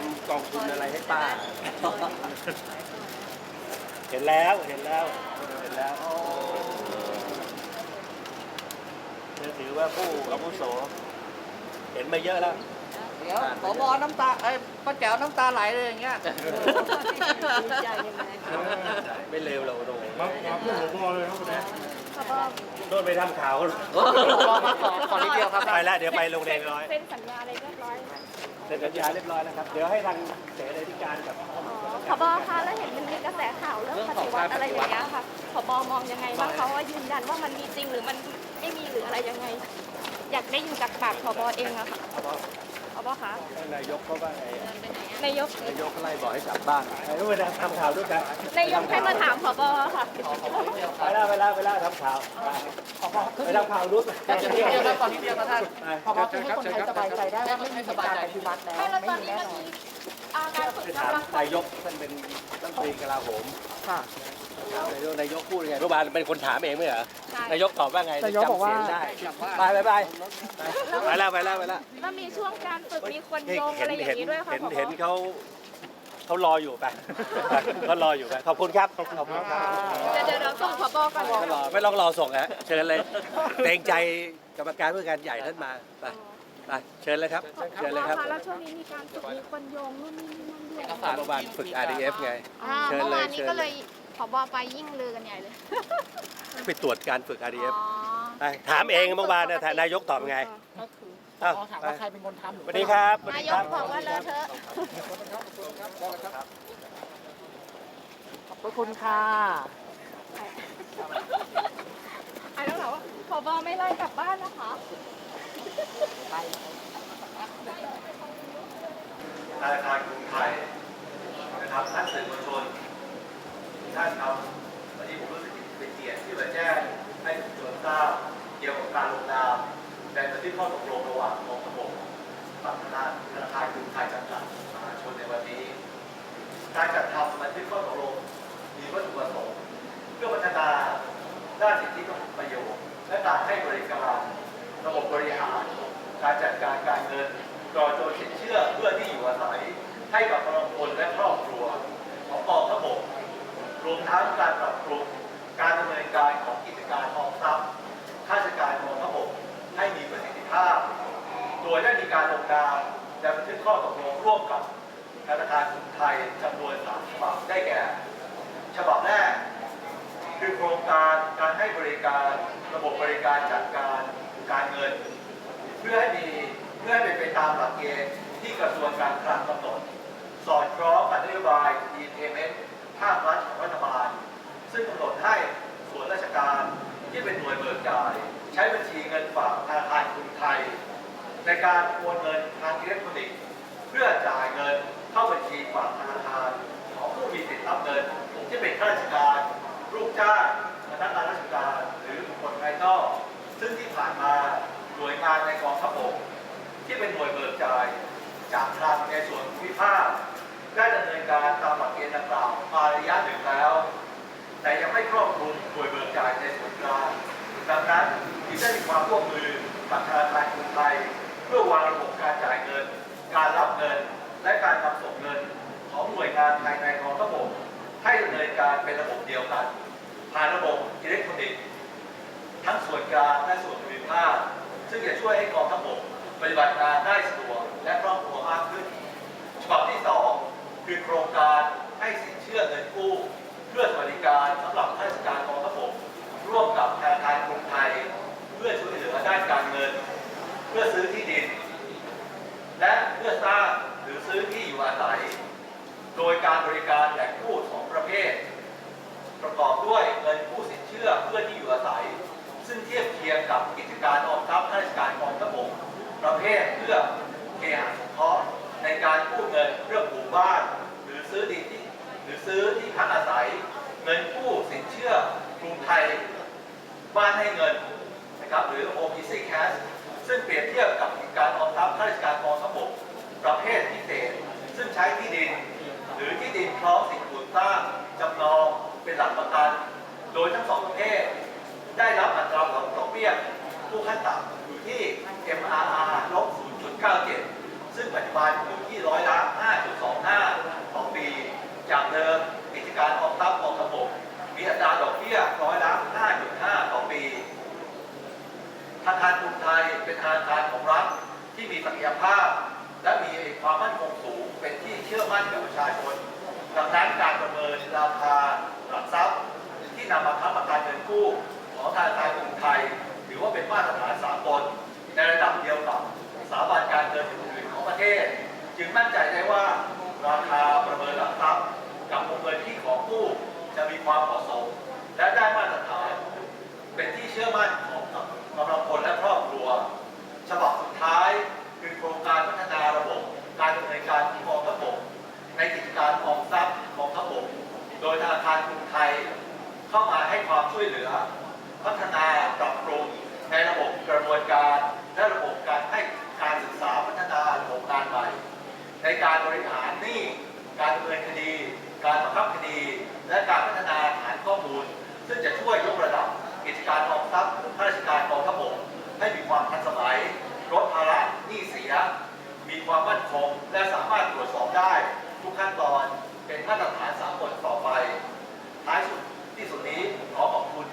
ทำกองทุนอะไรให้ป้า เห็นแล้วเห็นแล้วเห็นแล้วเธอถือว่าผู้อาวุโส เห็นมาเยอะแล้ว เดี๋ยวผบน้ำตาเอ้ยป้าแจ๋วน้ำตาไหลเลยอย่างเงี้ยไม่เร็วเราโดนมามาพูดหัวบอเลยครับคุณแม่โดนไปทำข่าวก็รอมาขอขอนิดเดียวครับ ไปแล้วเดี๋ยวไปโรงเรียนร้อย เซ็นสัญญาอะไรเรียบร้อยแล้ว เสร็จสัญญาเรียบร้อยแล้วครับ เดี๋ยวให้ทางเสนาธิการกับอ๋อผบคะแล้วเห็นมันมีกระแสข่าวเรื่องปฏิวัติอะไรอย่างเงี้ยค่ะผบมองยังไงบ้างคะว่ายืนยันว่ามันมีจริงหรือมันไม่มีหรืออะไรยังไง อยากได้ยินจากปากผบเองอะค่ะ ผบคะนายกเขาว่าไงนายกนายกเขาไล่บอกให้กลับบ้านไอ้เวลาทำข่าวด้วยกันนายกให้มาถามผบค่ะเวลาเวลาเวลาทำข่าวไปทำข่าวด้วยขอนิดเดียวครับขอนิดเดียวครับท่านพอคือให้คนไทยสบายใจได้ว่าไม่มีการปฏิวัติแล้วไม่แล้วตอนนี้มันมีอาการฝึกไปถามกำลังนายกท่านเป็น รัฐมนตรีกลาโหมค่ะถามนายกนายกพูดยังไงเมื่อวานเป็นคนถามเองไม่เหรอ ใช่ นายกตอบว่าไงนายกบอกว่า จำเสียงได้ไปไปไปไปแล้วไปแล้วไปแล้วแล้วมีช่วงการฝึกมีคนนี่โยงเห็อะนไรอย่าเห็นงนี้ด้วยค่ะเห็นผบเห็นเขาเขารออยู่ไปเขารออยู่ไป ขอบคุณครับ ขอบคุณครับ เดี๋ยวเดี๋ยวเดี๋ยวส่งผบก่อนไม่รอไม่ต้องรอส่งฮะเชิญเลยเกรงใจกรรมการผู้การใหญ่ท่านมาไป ไปเชิญเลยครับผเชิญบเลยครับคะแล้วช่วงนี้มีการฝึกมีคนโยงนู่นนี่นั่นด้วยเมื่อวานฝึก RDF ไง อ่าเชิญเมื่อเลวายนนี้เชิญก็เลเลยยผบไปยิ่งลือกันใหญ่เลยไปตรวจการฝึก RDF อ๋อไปถามเองเมื่อวานนะนายกตอบไงก็คืออ้าวพอถามว่าใครเป็นคนทำหรือสวัสดีครับสวัสนาดียคกรับ บอกว่าเลอะเทอะขอบพระคุณค่ะ ไอ้ต้องถามว่าผบไม่ไล่กลับบ้านนะคะ ธนาคารกรุงไทยนะครับท่านสื่อมวลชนทุกท่านครับวันนี้ผมรู้สึกเป็นเกียรติที่มาแจ้งให้ทุกคนทราบเกี่ยวกับการลงนามในบันทึกข้อตกลงระหว่างกองทัพบกกับธนาธนาคารกรุงไทยจำกัดมหาชนในวันนี้ การจัดทำบันทึกข้อตกลงมีวัตถุประสงค์เพื่อพัฒนาด้านสิทธิประโยชน์และการให้บริการระบบบริหาร การจัดการการเงินกรอโจนสินเชื่อเพื่อที่อยู่อาศัยให้กับกำลังพลและครอบครัวของกองทัพบกรวมทั้งการปรับปรุงการดำเนินการของกิจการออมทรัพย์ข้าราชการกองทัพบกให้มีประสิทธิภาพ โดยได้มีการลงนามและบันทึกข้อตกลงร่วมกับธนาคารกรุงไทยจำนวนสามฉบับได้แก่ ฉบับแรก คือโครงการการให้บริการระบบบริการจัดการการเงิน เพื่อให้มีเพื่อให้เป็นไปตามหลักเกณฑ์ที่กระทรวงการคลังกำหนด สอดคล้องกับนโยบาย e-payment ภาครัฐของรัฐบาล ซึ่งกำหนดให้ส่วนราชการที่เป็นหน่วยเบิกจ่าย ใช้บัญชีเงินฝากธนาคารกรุงไทย ในการโอนเงินทางอิเล็กทรอนิกส์เพื่อจ่ายเงินเข้าบัญชีฝากธนาคารของผู้มีสิทธิ์รับเงินที่เป็นข้าราชการลูกจ้างพนักงานราชการหรือบุคคลภายนอกซึ่งที่ผ่านมา น่วยงานในกองทัพบกที่เป็นหน่วยเบิกจ่ายจากคลังในส่วนภูมิภาคได้ดำเนินการตามหลักเกณฑ์ดังกล่าวมาระยะหนึ่งแล้ว แต่ยังไม่ครอบคลุมหน่วยเบิกจ่ายในส่วนกลางดังนั้นจึงได้มีความร่วมมือกับธนาคารกรุงไทยเพื่อวางระบบการจ่ายเงิน การรับเงิน และการนำส่งเงินของหน่วยงานภายในกองทัพบกให้ดำเนินการเป็นระบบเดียวกันผ่านระบบอิเล็กทรอนิกส์ทั้งส่วนกลางและส่วนภูมิภาค ซึ่งจะช่วยให้กองทัพบกปฏิบัติงานได้สะดวกและคล่องตัวมากขึ้น ฉบับที่ 2 คือโครงการให้สินเชื่อเงินกู้ เพื่อสวัสดิการสำหรับข้าราชการกองทัพบกร่วมกับธนาคารกรุงไทย เพื่อช่วยเหลือด้านการเงิน เพื่อซื้อที่ดิน และเพื่อสร้างหรือซื้อที่อยู่อาศัย โดยการบริการแหล่งกู้สองประเภท ประกอบด้วยเงินกู้สินเชื่อเพื่อที่อยู่อาศัย ซึ่งเทียบเคียงกับกิจการออมทรัพย์ข้าราชการกองทัพบกประเภทเพื่อเคหะสงเคราะห์ในการกู้เงินเพื่อปลูกบ้าน หรือซื้อดินที่หรือซื้อที่พักอาศัย เงินกู้สินเชื่อกรุงไทย บ้านให้เงินนะครับหรือ OPC Cash ซึ่งเปรียบเทียบกับกิจการออมทรัพย์ข้าราชการกองทัพบกประเภทพิเศษ ซึ่งใช้ที่ดิน หรือที่ดินพร้อมสิ่งปลูกสร้างจำนองเป็นหลักประกัน โดยทั้งสองประเภท ได้รับอัตราดอกเบี้ยผู้ขั้นต่ำอยู่ที่ MRR ลบ 0.97 ซึ่งซึ่งปัจจุบันอยู่ที่ร้อยละ 5.25ต่อปี จากเดิมกิจการออมทรัพย์กองทัพบมีอัตราดอกเบี้ยร้อยละ 5.5 ต่อปีธนาคารกรุงไทยเป็นธนาคารของรัฐที่มีศักยภาพ และมีความมั่นคงสูงเป็นที่เชื่อมั่นกับประชาชนดังนั้นการประเมินราคาหลักทรัพย์ที่นำมาค้ำประกันเงินกู้ ของธนาคารกรุงไทย ถือว่าเป็นมาตรฐานสากลในระดับเดียวกับสถาบันการเงินอื่นๆของประเทศ จึงมั่นใจได้ว่าราคาประเมินหลักทรัพย์กับวงเงินที่ขอกู้จะมีความเหมาะสม และได้มาตรฐาน เป็นที่เชื่อมั่นของกำลังพลและครอบครัว ฉบับสุดท้ายคือโครงการพัฒนาระบบ การดำเนินการของกองทัพบกในกิจการออมทรัพย์กองทัพบกโดยธนาคารกรุงไทย เข้ามาให้ความช่วยเหลือ พัฒนาปรับปรุงในระบบกระบวนการ และระบบการให้การศึกษาพัฒนาระบบการใหม่ในการบริหารหนี้การดำเนินคดี การบังคับคดี และการพัฒนาฐานข้อมูล ซึ่งจะช่วยยกระดับกิจการออมทรัพย์ข้าราชการกองทัพบกให้มีความทันสมัยลดภาระหนี้เสีย มีความมั่นคง และสามารถตรวจสอบได้ ทุกขั้นตอนเป็นมาตรฐานสากลต่อไป ท้ายสุดที่สุดนี้ขอขอบคุณ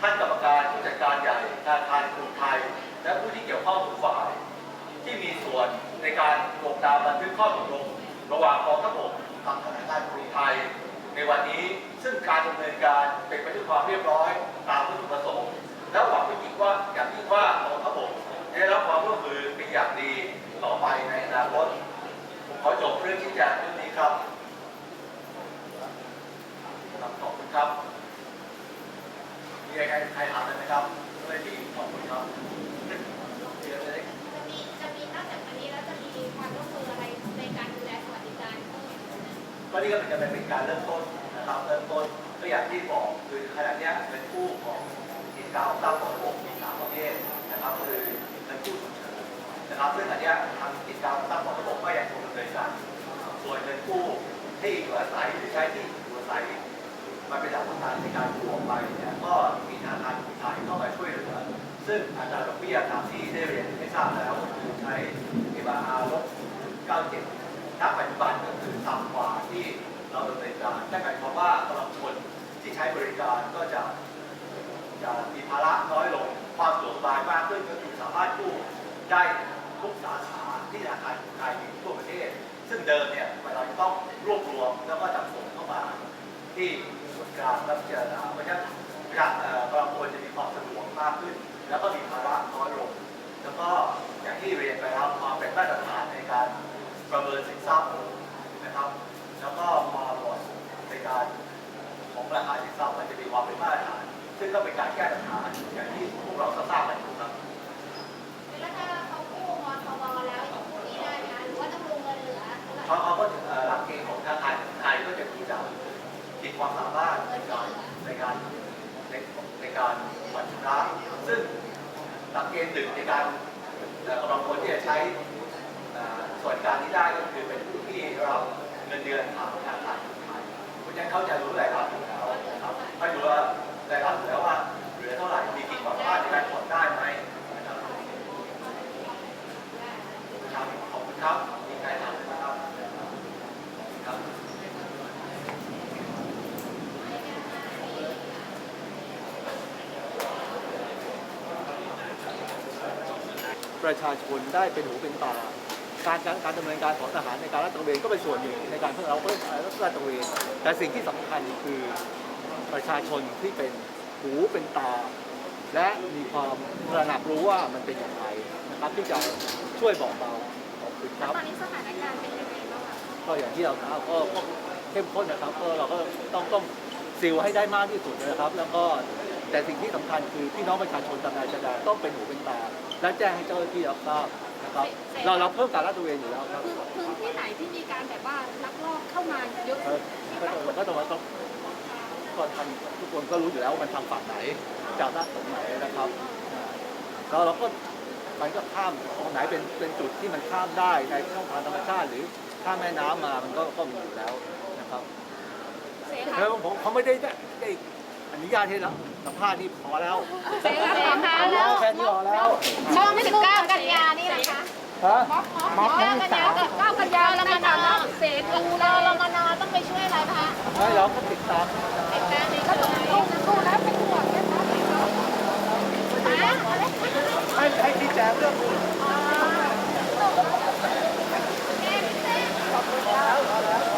ท่านกรรมการผู้จัดการใหญ่ธนาคารกรุง ไทย และผู้ที่เกี่ยวข้องทุกฝ่าย ที่มีส่วนในการลงนามบันทึกข้อตกลงระหว่างกองทัพบกกับธนาคารกรุงไทย ในวันนี้ซึ่งการดำเนินการเป็นไปด้วยความเรียบร้อยตามวัตถุประสงค์ และหวังเป็นจริงว่าอย่างยิ่งว่ากองทัพบกได้รับความร่วมมือเป็นอย่างดีต่อไปในอนาคตผมขอจบเรื่องชี้แจงเรื่องนี้ครับครับขอบคุณครับ มีใครใครถามอะไรไหมครับไม่มีขอบคุณครับเดี๋ยวจะได้จะมีจะมีนอกจากวันนี้แล้วจะมีความร่วมมืออะไรในการดูแลสวัสดิการเพิ่มก็นี่ก็เป็นเป็นการเริ่มต้นนะครับเริ่มต้นก็อย่างที่บอกคือขณะเนี้ยเงินกู้ของกิจการตั้งของระบบมีสามประเภทนะครับคือเงินกู้ฉุกเฉินนะครับซึ่งอันเนี้ยทางกิจการตั้งของระบบก็ยังคงดำเนินการส่วนเงินกู้ที่อยู่อาศัยหรือใช้ที่อยู่อาศัย มันเป็นหลักประกันในการกู้ออกไปเนี่ยก็มีธนาคารกรุงไทยเข้ามาช่วยเหลือซึ่งอัตราดอกเบี้ยตามที่ได้เรียนให้ทราบแล้วใช้ MRR ลบ97ณปัจจุบันก็คือต่ำกว่าที่เราดำเนินการนั่นหมายความว่ากำลังคนที่ใช้บริการก็จะจะมีภาระน้อยลง ความสะดวกสบายมากขึ้นก็คือสามารถกู้ได้ทุกสาขาที่ธนาคารกรุงไทยมีทั่วประเทศ ซึ่งเดิมเนี่ยเราจะต้องรวบรวมแล้วก็จัดส่งเข้ามาที่ กลางรับพิจารณาเพราะฉะนั้นการเอ่อกำลังคนจะมีความสะดวกมากขึ้น แล้วก็มีภาระน้อยลง แล้วก็อย่างที่เรียนไปแล้วความเป็นมาตรฐานในการประเมินสินทรัพย์นะครับ แล้วก็ความเหมาะสมในการของราคาสินทรัพย์มันจะมีความเป็นมาตรฐาน ซึ่งก็เป็นการแก้ปัญหาอย่างที่พวกเราทราบกันอยู่ครับแล้วถ้าเขากู้มทบแล้วอย่างพวกนี้ได้ไหมคะหรือว่าต้องลงเงินเหลือเท่าไหร่เขาเขาก็จะเอ่อหลักเกณฑ์ของธนาคารไทยก็จะมีจากีความสามารถในการในการในในการผ่อนชำระซึ่งหลักเกณฑ์หนึ่งในการกำลังคนที่จะใช้ส่วนการที่ได้ก็คือเป็นผู้ที่เราเงินเดือนผ่านธนาคารไทยเพราะฉะนั้นเขาจะรู้รายรับอยู่แล้วนะครับเขารู้ว่ารายรับอยู่แล้วว่าเหลือเท่าไหร่มีขีดความสามารถในการผ่อนได้ไหมนะครับครับขอบคุณครับมีใครถามไหมครับครับ ประชาชนได้เป็นหูเป็นตา การการการดำเนินการของทหารในการรัฐตระเวนก็เป็นส่วนหนึ่งในการเพื่อเราเพื่อรัฐตระเวนแต่สิ่งที่สำคัญคือประชาชนที่เป็นหูเป็นตา และมีความตระหนักรู้ว่ามันเป็นอย่างไรนะครับที่จะช่วยบอกเราขอบคุณครับตอนนี้สถานการณ์เป็นยังไงบ้างคะก็อย่างที่เราทราบก็ก็เข้มข้นนะครับก็เราก็ต้องต้องซีลให้ได้มากที่สุดนะครับ แล้วก็ แต่สิ่งที่สำคัญคือพี่น้องประชาชนตามนายชะดาต้องเป็นหูเป็นตา และแจ้งให้เจ้าหน้าที่รับทราบนะครับ เราเราเพิ่มการลาดตระเวนอยู่แล้วครับ คือพื้นที่ไหนที่มีการแบบว่าลักลอบเข้ามาเยอะเออก็ต้องก็ต้องต้องก็ทำทุกคนก็รู้อยู่แล้วว่ามันทางฝั่งไหน จากด้านตรงไหนนะครับแล้วเราก็มันก็ข้ามตรงไหนเป็นเป็นจุดที่มันข้ามได้ในช่องทางธรรมชาติ หรือข้ามแม่น้ำมามันก็ก็มีอยู่แล้วนะครับ เสียแล้วผมเขาไม่ได้ได้อ นุญาตให้เราสัมภาษณ์นี่พอแล้วเสียค่ะพอแล้วแค่นี้พอแล้วช่วง19กันยานี่นะคะคฮะม็อบนักศึกษาเก้ากันยาแล้วมันนะเสดูเลยรมนต้องไปช่วยอะไรคะไม่เราก็ติดตามไอ้แป้งนี่ก็ต้องสู้สู้แล้วเป็นห่วงนะคะให้ให้ชี้แจงเรื่องนี้เ